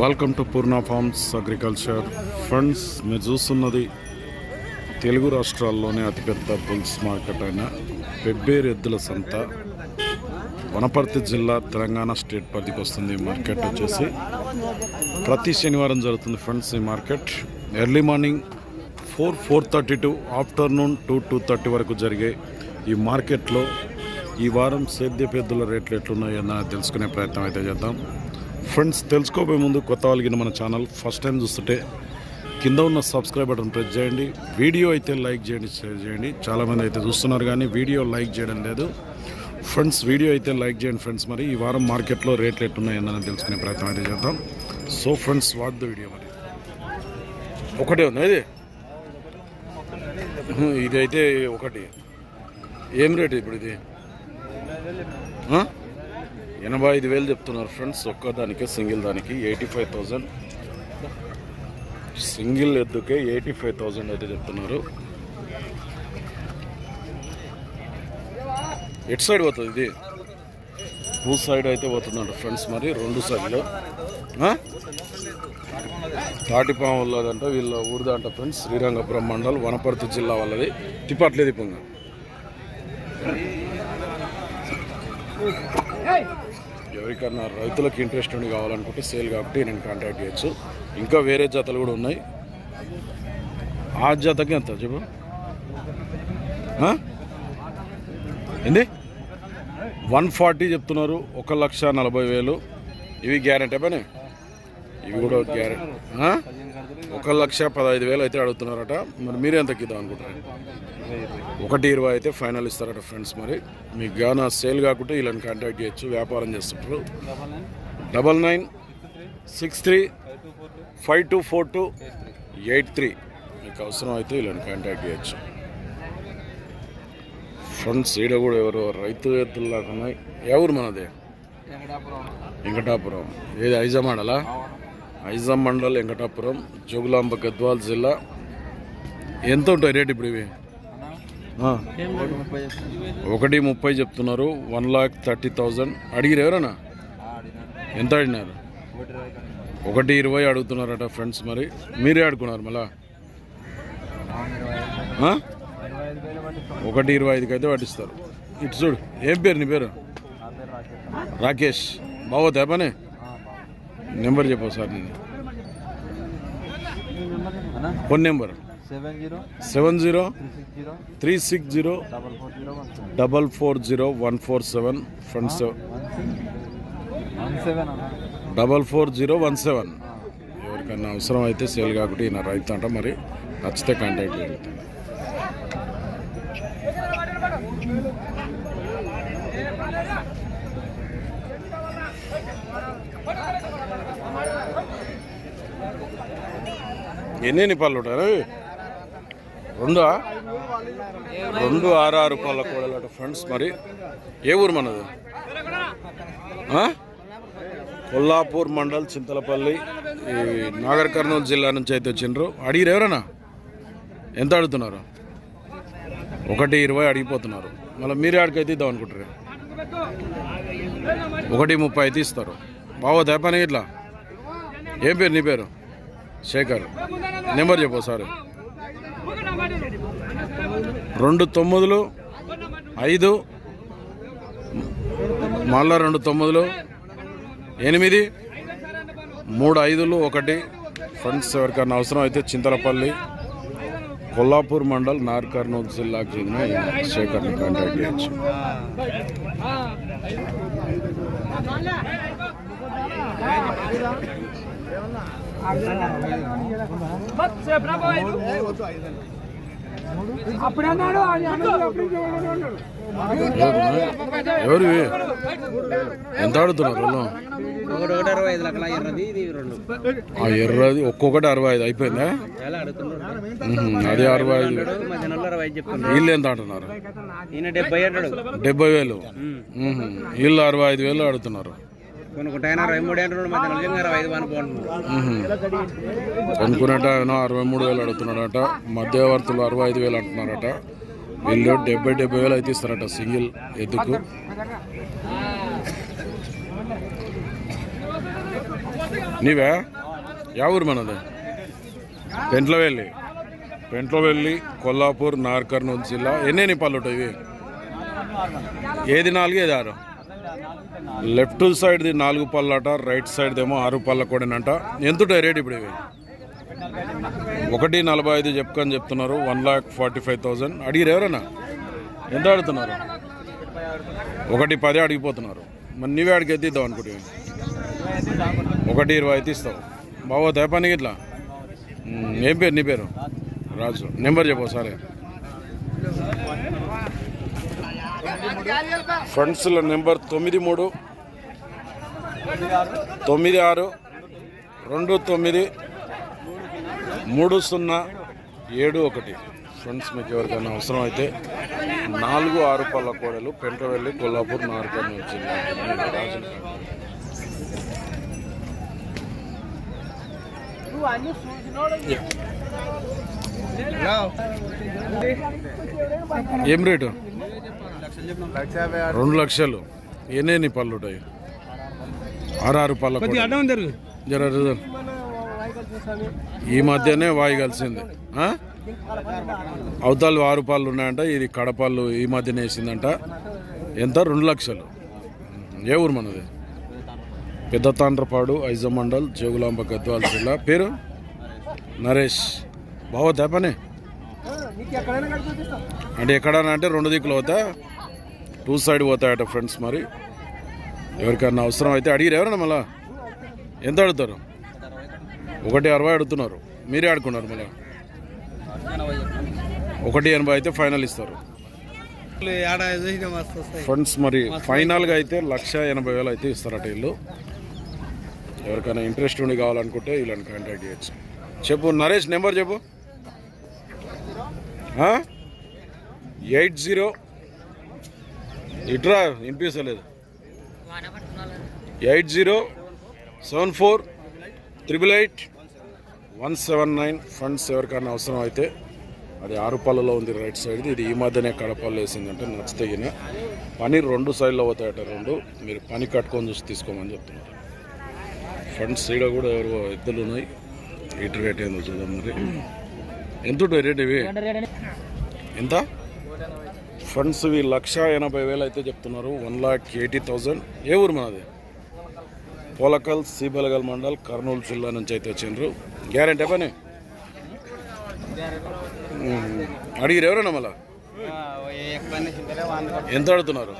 Welcome to Purna farms agriculture funds మీరు చూస్తున్నది తెలుగు రాష్ట్రాల్లోనే అతిపెద్ద బుల్స్ మార్కెట్ అయిన పెబ్బేరు ఎద్దుల సంత. వనపర్తి జిల్లా తెలంగాణ స్టేట్ పరిధికి వస్తుంది ఈ మార్కెట్ వచ్చేసి. ప్రతి శనివారం జరుగుతుంది ఫ్రెండ్స్ ఈ market. Early morning four four thirty to afternoon two two thirty వరకు జరిగే ఈ మార్కెట్లో ఈ వారం సేద్యపేద్దుల రేట్లు ఎట్లున్నాయన్న తెలుసుకునే ప్రయత్నం అయితే చేద్దాం. ఫ్రెండ్స్ తెలుసుకోబోయే ముందు కొత్త వాళ్ళకి మన ఛానల్ ఫస్ట్ టైం చూస్తుంటే కింద ఉన్న సబ్స్క్రైబ్ బటన్ ప్రెస్ చేయండి. వీడియో అయితే లైక్ చేయండి షేర్ చేయండి. చాలామంది అయితే చూస్తున్నారు కానీ వీడియో లైక్ చేయడం లేదు. ఫ్రెండ్స్ వీడియో అయితే లైక్ చేయండి ఫ్రెండ్స్ మరి. ఈ వారం మార్కెట్లో రేట్లు ఎట్టున్నాయని తెలుసుకునే ప్రయత్నం అయితే చేద్దాం. So friends what the video మరి. ఒకటే ఉంది ఇది? ఇదైతే అయితే ఒకటి. ఏం రేటు ఇప్పుడు ఇది? ఎనభై ఐదు వేలు చెప్తున్నారు ఫ్రెండ్స్. ఒక్కదానికి సింగిల్ దానికి ఎయిటీ ఫైవ్ థౌజండ్ సింగిల్ ఎద్దుకే ఎయిటీ ఫైవ్ థౌజండ్ అయితే చెప్తున్నారు. ఎటు సైడ్ పోతుంది ఇది? టూ సైడ్ అయితే పోతుందంట ఫ్రెండ్స్ మరి రెండు సైడ్లో. తాటిపాము వాళ్ళదంట వీళ్ళ ఊరిదంట ఫ్రెండ్స్ శ్రీరంగపురం మండల్ వనపర్తి జిల్లా వాళ్ళది తిప్పట్లేదు ఇప్పుడు ఎవరికన్నా రైతులకు ఇంట్రెస్ట్ ఉండి కావాలనుకుంటే సేల్ కాబట్టి నేను కాంటాక్ట్ చేయొచ్చు. ఇంకా వేరే జతలు కూడా ఉన్నాయి. ఆ జతకి ఎంత చెప్పు. ఏంది? వన్ ఫార్టీ చెప్తున్నారు. ఒక లక్ష నలభై వేలు. ఇవి గ్యారెంటీ పని? ఇవి కూడా గ్యారెంటీ ఒక లక్ష పదహైదు వేలు అయితే అడుగుతున్నారట. మరి మీరు ఇద్దాం అనుకుంటారు ఒకటి ఇరవై అయితే ఫైనల్ ఇస్తారట ఫ్రెండ్స్ మరి. మీకు గానా సేల్ కాకుండా వీళ్ళని కాంటాక్ట్ చేయొచ్చు వ్యాపారం చేస్తుంటారు. Double nine six three five two four two eight three. మీకు అవసరం అయితే వీళ్ళని కాంటాక్ట్ చేయొచ్చు. ఫ్రెండ్స్ ఈడ కూడా ఎవరు రైతు ఎత్తుల్లాగా ఉన్నాయి. ఎవరు మనది? వెంకటాపురం. ఏది ఐజా మండలా ఐజా మండల్ వెంకటాపురం జోగులాంబ గద్వాల్ జిల్లా. ఎంత ఉంటాయి రేట్ ఇప్పుడు ఇవి? ఒకటి ముప్పై చెప్తున్నారు వన్ లాక్ థర్టీ థౌజండ్. అడిగిరు ఎవరన్నా? ఎంత అడిగినారు? ఒకటి ఇరవై అడుగుతున్నారట ఫ్రెండ్స్ మరి. మీరే ఆడుకున్నారు మళ్ళా? ఒకటి ఇరవై ఐదుకి అయితే పట్టిస్తారు ఇటు చూడు ఏం పేరు నీ పేరు? రాకేష్. బాగోతా పని? నెంబర్ చెప్పు సార్ నేను phone number. Seven zero three six zero double four zero one four seven one seven double four zero one seven. ఎవరికన్నా అవసరం అయితే సేల్ కాకుండా ఈయన రైతు అంట మరి నచ్చితే కాంటాక్ట్ చేయండి. ఎన్ని పళ్ళు ఉంటారు రెండు? రెండు ఆరు ఆరు పళ్ళ కూడలట ఫ్రెండ్స్ మరి. ఏ ఊరు మనది? కొల్లాపూర్ మండల్ చింతలపల్లి. ఈ నాగర్ కర్నూలు జిల్లా నుంచి అయితే వచ్చిండ్రు. అడిగిరు ఎవరన్నా? ఎంత అడుగుతున్నారు? ఒకటి ఇరవై అడిగిపోతున్నారు. మళ్ళీ మీరే ఆడికైతే ఇద్దాం అనుకుంటారు. ఒకటి ముప్పై అయితే ఇస్తారు. బాగోదా పని ఇట్లా? ఏం పేరు నీ పేరు? శేఖర్. నెంబర్ చెప్పు సార్ రెండు తొమ్మిదిలు ఐదు మళ్ళా రెండు తొమ్మిదిలు ఎనిమిది మూడు ఐదులు ఒకటి. ఫ్రెండ్స్ ఎవరికైనా అవసరం అయితే చింతలపల్లి కొల్లాపూర్ మండల్ నార్ కర్నూలు జిల్లాకు చెందిన శేఖర్ని కాంటాక్ట్ చేయొచ్చు. అప్పుడన్నాడు ఎవరు? ఎంత ఆడుతున్నారు ఆ ఎర్రది ఒక్కొక్కటి అరవై ఐదు అయిపోయిందా? అదే అరవై ఐదు. వీళ్ళు ఎంత అంటున్నారు డెబ్బై వేలు. వీళ్ళు అరవై ఐదు వేలు ఆడుతున్నారు. కొనుక్కుంటే అరవై మూడు అంటున్నాడు మధ్యాహ్నం అరవై ఐదు అనుకుంటున్నాడు కొనుక్కునేట ఆయన అరవై మూడు వేలు అడుగుతున్నాడట మధ్యవర్తులు అరవై ఐదు వేలు అంటున్నారట. వీళ్ళు డెబ్బై డెబ్బై వేలు అయితే ఇస్తారట సింగిల్ ఎద్దుకు. నీవే? యా ఊరు మనది? పెంట్లో వెళ్ళి. కొల్లాపూర్ నార్కర్నూలు జిల్లా ఎన్ని పళ్ళు ఉంటాయి ఇవి? ఏది నాలుగు ఏది ఆరు? లెఫ్ట్ సైడ్ది నాలుగు పళ్ళట రైట్ సైడ్దేమో ఏమో ఆరు పళ్ళ కూడానంట ఎంత రేట్ ఇప్పుడు ఇవి? ఒకటి నలభై ఐదు చెప్పుకొని చెప్తున్నారు one lakh forty five thousand. అడిగిరు ఎవరైనా ఎంత అడుగుతున్నారు? ఒకటి పదే అడిగిపోతున్నారు. మరి నీవే అడిగి ఎత్తిద్దాం అనుకుంటే ఒకటి ఇరవై అయితే ఇస్తావు. బాగోతాయి పని ఇట్లా? ఏం పేరు నీ పేరు? రాజు. నెంబర్ చెప్పు సరే ఫ్రెండ్స్ల నెంబర్ తొమ్మిది మూడు తొమ్మిది ఆరు రెండు తొమ్మిది మూడు సున్నా ఏడు ఒకటి. ఫ్రెండ్స్ మీకు ఎవరికైనా అవసరం అయితే నాలుగు ఆరు పళ్ళ కోడలు పెంటవెల్లి కొల్లాపూర్ నార్కర్నూలు నుంచి ఏం రేటు? రెండు లక్షలు. ఎన్ని పళ్ళు ఉంటాయి? ఆరు పళ్ళ. జర. ఈ మధ్యనే వాయి కలిసింది. ఆ? అవతల ఆరు పాలు ఉన్నాయంట ఇది కడపాలు ఈ మధ్యనే వేసిందంట. ఎంత? రెండు లక్షలు. ఏ ఊరు మనది? పెద్ద తాండ్రపాడు ఐజ మండల్ జోగులాంబ గద్వాల జిల్లా. పేరు? నరేష్. బావద్దా పని? అంటే ఎక్కడన్నా అంటే రెండు దిక్కులు అవుతా? టూ సైడ్ పోతాయట ఫ్రెండ్స్ మరి. ఎవరికన్నా అవసరం అయితే అడిగిరు ఎవరన్నా మళ్ళా? ఎంత అడుగుతారు? ఒకటి అరవై అడుగుతున్నారు. మీరే ఆడుకున్నారు మళ్ళీ? ఒకటి ఎనభై అయితే ఫైనల్ ఇస్తారు. ఫండ్స్ మరి ఫైనల్గా అయితే లక్ష ఎనభై వేలు అయితే ఇస్తారట వీళ్ళు. ఎవరికైనా ఇంట్రెస్ట్ ఉండి కావాలనుకుంటే వీళ్ళని కాంటాక్ట్ చేయొచ్చు. చెప్పు నరేష్ నెంబర్ చెప్పు. ఎయిట్ జీరో ఇట్రా వినిపించలేదు eight zero seven four triple eight one seven nine funds ఎవరికైనా అవసరం అయితే అది ఆరు పళ్ళలో ఉంది రైట్ సైడ్ ఇది ఈ మధ్యనే కడపల్లు వేసిందంటే నచ్చితే గిన పని రెండు సైడ్లో పోతాయట రెండు. మీరు పని కట్టుకొని చూసి తీసుకోమని చెప్తున్నారు. ఫండ్స్ సైడ్ కూడా ఎవరు ఎద్దులు ఉన్నాయి? ఇటు రేట్ ఏందో చూద్దాం మరి. ఎంత రేట్ ఇవి? ఎంత? ఫండ్స్ ఇవి లక్ష ఎనభై వేలు అయితే చెప్తున్నారు. వన్ లాక్ ఎయిటీ థౌజండ్ ఏ ఊరు మనది? పోలకల్ సీబలగల్ మండల్ కర్నూలు జిల్లా నుంచి అయితే వచ్చిండ్రు. గ్యారెంటీ పని. అడిగిరు ఎవరన్నా మళ్ళా? ఎంత అడుగుతున్నారు?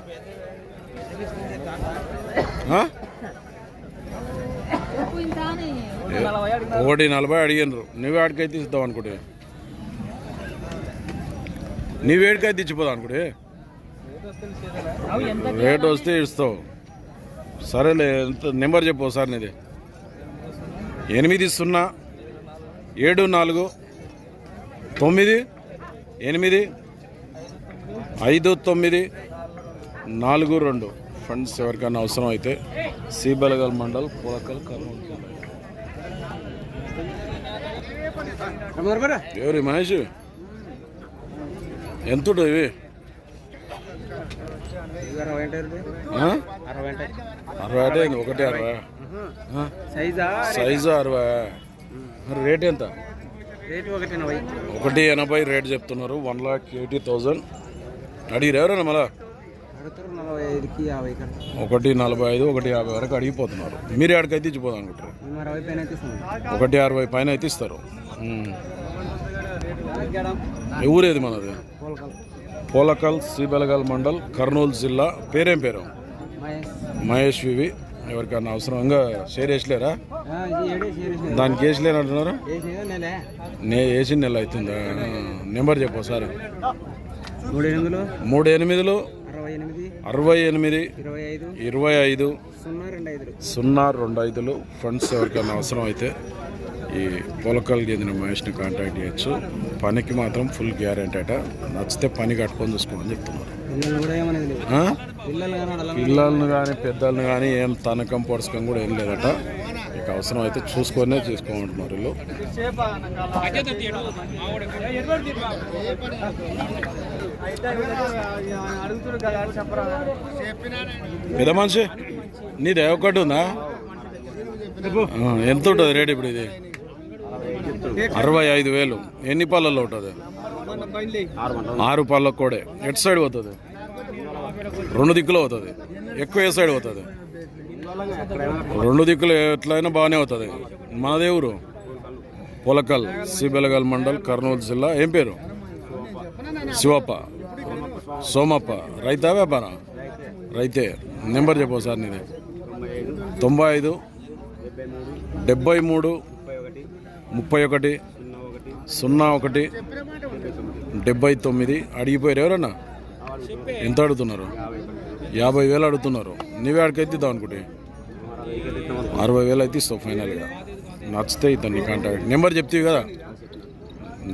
ఒకటి నలభై అడిగినారు నువ్వు ఆడికైతే ఇస్తావు అనుకుంటే నీవు ఏడికైతే ఇచ్చిపోదావు అనుకుంటే రేట్ వస్తే ఇస్తావు. సరేలే ఎంత నెంబర్ చెప్పు ఒకసారి నీది. ఎనిమిది సున్నా ఏడు నాలుగు తొమ్మిది ఎనిమిది ఐదు తొమ్మిది నాలుగు రెండు. ఫండ్స్ ఎవరికైనా అవసరం అయితే సీబలగల్ మండల్ పులకల్ కర్నూలు. ఎవరి మహేష్? ఎంత ఇవి? అరవై అంటే? ఒకటి అరవై? సైజా అరవై? రేట్ ఎంత? ఒకటి ఎనభై రేట్ చెప్తున్నారు. One lakh eighty thousand. అడిగిరు ఎవరైనా మళ్ళా? ఒకటి నలభై ఐదు ఒకటి యాభై వరకు అడిగిపోతున్నారు. మీరు ఎక్కడికైతే ఇచ్చిపోదాం అనుకుంటారు ఒకటి అరవై పైన అయితే ఇస్తారు. ఊరేది మనది? పోలకల్ శ్రీబెలగల్ మండల్ కర్నూలు జిల్లా. పేరేం పేరు? మహేష్ వివి. ఎవరికన్నా అవసరంగా షేర్ వేసలేరా దానికి వేసేదా నెలే నే వేసిన నెల అవుతుందా? నెంబర్ చెప్పు సార్ మూడు ఎనిమిదిలో అరవై ఎనిమిది ఇరవై ఐదు సున్నా రెండు ఐదులు. ఫండ్స్ ఎవరికైనా అవసరం అయితే ఈ పొలకల్ చెందిన మహేష్ని కాంటాక్ట్ చేయొచ్చు. పనికి మాత్రం ఫుల్ గ్యారెంటీ అట. నచ్చితే పని కట్టుకొని చూసుకోమని చెప్తున్నారు. పిల్లల్ని కానీ పెద్దల్ని కానీ ఏం తనకం పొడసకం కూడా ఏం లేదట. మీకు అవసరం అయితే చూసుకొనే చేసుకోమంటున్నారు వీళ్ళు. పెద్ద మనిషి నీదే ఒకటి ఉందా? ఎంత ఉంటుంది రేట్ ఇప్పుడు ఇది? అరవై ఐదు వేలు. ఎన్ని పళ్ళల్లో ఉంటుంది? ఆరు పళ్ళ కూడా. ఎటు సైడ్ పోతుంది? రెండు దిక్కులు అవుతుంది ఎక్కువ ఏ సైడ్ అవుతుంది రెండు దిక్కులు ఎట్లయినా బాగానే అవుతుంది మనదే ఊరు? పొలకల్ సిబెలగల్ మండల్ కర్నూలు జిల్లా. ఏం పేరు? శివప్ప. సోమప్ప. రైతా వ్యాపారం? రైతే. నెంబర్ చెప్పు సార్ నీది. తొంభై ఐదు డెబ్బై మూడు ముప్పై ఒకటి సున్నా ఒకటి డెబ్బై తొమ్మిది. అడిగిపోయారు ఎవరన్నా? ఎంత అడుగుతున్నారు? యాభై వేలు అడుగుతున్నారు. నీవే అడిగైతే ఇద్దాం అనుకుంటే. అరవై వేలు అయితే ఇస్తావు ఫైనల్గా. నచ్చితే ఇతన్ని కాంటాక్ట్. నెంబర్ చెప్తావు కదా?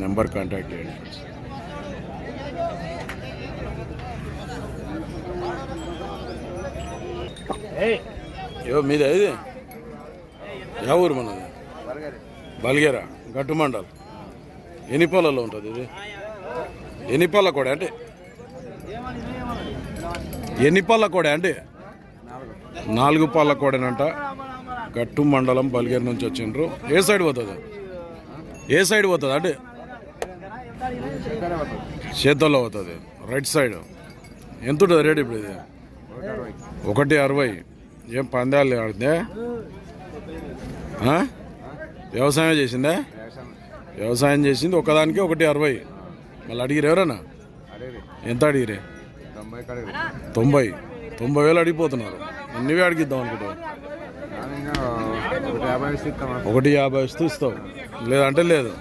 నెంబర్ కాంటాక్ట్ చేయండి. యో మీది ఇది? యా ఊరు మనది? బల్గేరా గట్టు మండల్ ఎన్ని పొలాల్లో ఉంటుంది ఇది? ఎన్ని పళ్ళ కూడా అంటే? ఎన్ని పళ్ళ కూడా అంటే? నాలుగు పళ్ళ కోడేనంట. గట్టు మండలం బల్గేరు నుంచి వచ్చిండ్రు. ఏ సైడ్ పోతుంది? ఏ సైడ్ పోతుంది అంటే? చేతుల్లో పోతుంది. Right side. ఎంత ఉంటుంది రేట్ ఇప్పుడు ఇది? ఒకటి అరవై. ఏం పందాలు ఆడితే? వ్యవసాయం చేసిందే? వ్యవసాయం చేసింది ఒకదానికి ఒకటి అరవై. మళ్ళీ అడిగిరు ఎవరన్నా? ఎంత అడిగిరే తొంభై తొంభై. వేలు అడిగిపోతున్నారు. నువ్వే అడిగిద్దాం అనుకుంటావు ఒకటి యాభై ఇస్తూ ఇస్తావు లేదంటే లేదు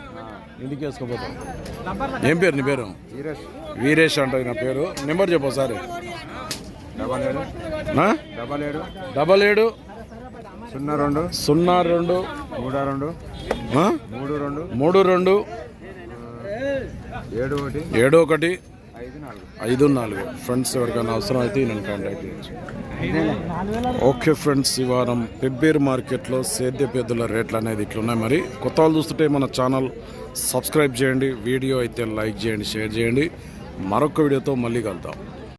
ఇంటికి వేసుకోపోతావు ఏం పేరు నీ పేరు? వీరేష్. అంట నా పేరు. నెంబర్ చెప్పు ఏడు. డబల్ ఏడు. సున్నా రెండు. సున్నా రెండు. మూడు రెండు. ఏడు ఒకటి. ఐదు నాలుగు. ఫ్రెండ్స్ ఎవరికైనా అవసరం అయితే నేను కాంటాక్ట్ చేయొచ్చు. ఓకే ఫ్రెండ్స్ ఈ వారం పెబ్బేరు మార్కెట్లో సేద్య పెద్దల రేట్లు అనేది ఇట్లున్నాయి మరి కొత్త వాళ్ళు చూస్తుంటే మన ఛానల్ సబ్స్క్రైబ్ చేయండి వీడియో అయితే లైక్ చేయండి షేర్ చేయండి. మరొక వీడియోతో మళ్ళీ కలుద్దాం.